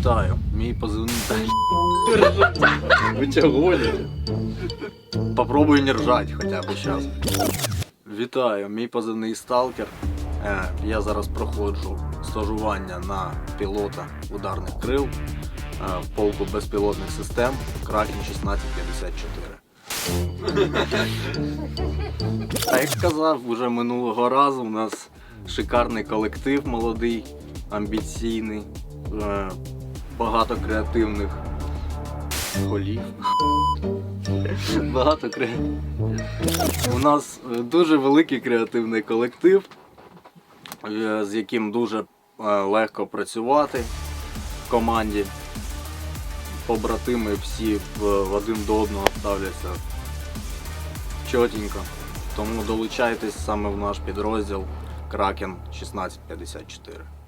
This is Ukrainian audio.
Вітаю, мій позивний. Ви чого гоните? Попробуй не ржать хоча б зараз. Вітаю, мій позивний сталкер. Е, Я зараз проходжу стажування на пілота ударних крил е, в полку безпілотних систем Кракен 1654. А як сказав уже минулого разу, у нас шикарний колектив молодий, амбіційний, е, багато креативних голів. Багато креативних. У нас е, дуже великий креативний колектив, е, з яким дуже е, легко працювати в команді. Побратими всі один до одного ставляться чотенько. Тому долучайтесь саме в наш підрозділ Кракен 1654.